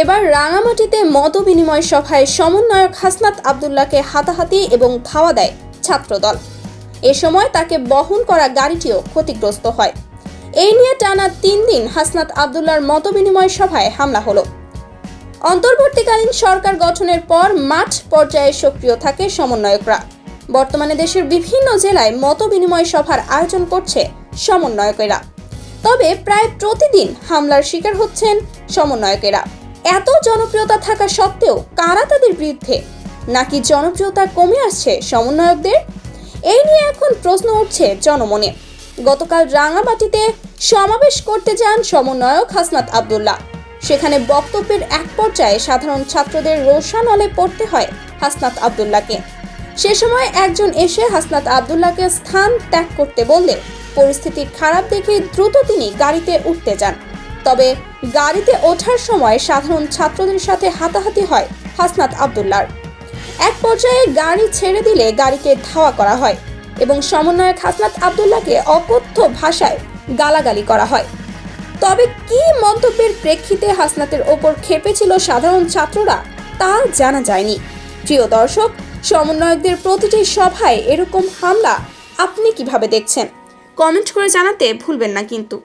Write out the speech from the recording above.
এবার রাঙামাটিতে মত বিনিময় সভায় সমন্বয়ক হাসনাত আবদুল্লাহকে হাতাহাতি এবং ধাওয়া দেয় ছাত্রদল। এ সময় তাকে বহন করা গাড়িটিও ক্ষতিগ্রস্ত হয়। এই নিয়ে টানা তিন দিন হাসনাত আবদুল্লাহর মত বিনিময় সভায় হামলা হলো। অন্তর্বর্তীকালীন সরকার গঠনের পর মাঠ পর্যায়ে সক্রিয় থাকে সমন্বয়করা। বর্তমানে দেশের বিভিন্ন জেলায় মত বিনিময় সভার আয়োজন করছে সমন্বয়কেরা। তবে প্রায় প্রতিদিন হামলার শিকার হচ্ছেন সমন্বয়কেরা। এত জনপ্রিয়তা থাকা সত্ত্বেও কারা তাদের বিরুদ্ধে? নাকি জনপ্রিয়তা কমে আসছে সমন্বয়কদের? এই নিয়ে এখন প্রশ্ন উঠছে জনমনে। গতকাল রাঙামাটিতে সমাবেশ করতে যান সমন্বয়ক হাসনাত আবদুল্লাহ। সেখানে বক্তব্যের এক পর্যায়ে সাধারণ ছাত্রদের রোষানলে পড়তে হয় হাসনাত আবদুল্লাহকে। সে সময় একজন এসে হাসনাত আবদুল্লাহকে স্থান ত্যাগ করতে বললে পরিস্থিতি খারাপ দেখে দ্রুত তিনি গাড়িতে উঠতে যান। তবে গাড়িতে ওঠার সময় সাধারণ ছাত্রদের সাথে হাতাহাতি হয় হাসনাত আবদুল্লাহর এক পর্যায়ে গাড়ি ছেড়ে দিলে গাড়িকে ধাওয়া করা হয় এবং সমন্বয়ক হাসনাত আবদুল্লাহকে অকথ্য ভাষায় গালাগালি করা হয়। তবে কি মন্তব্যের প্রেক্ষিতে হাসনাতের ওপর খেপেছিল সাধারণ ছাত্ররা তা জানা যায়নি। প্রিয় দর্শক, সমন্বয়কদের প্রতিটি সভায় এরকম হামলা আপনি কীভাবে দেখছেন? কমেন্ট করে জানাতে ভুলবেন না কিন্তু।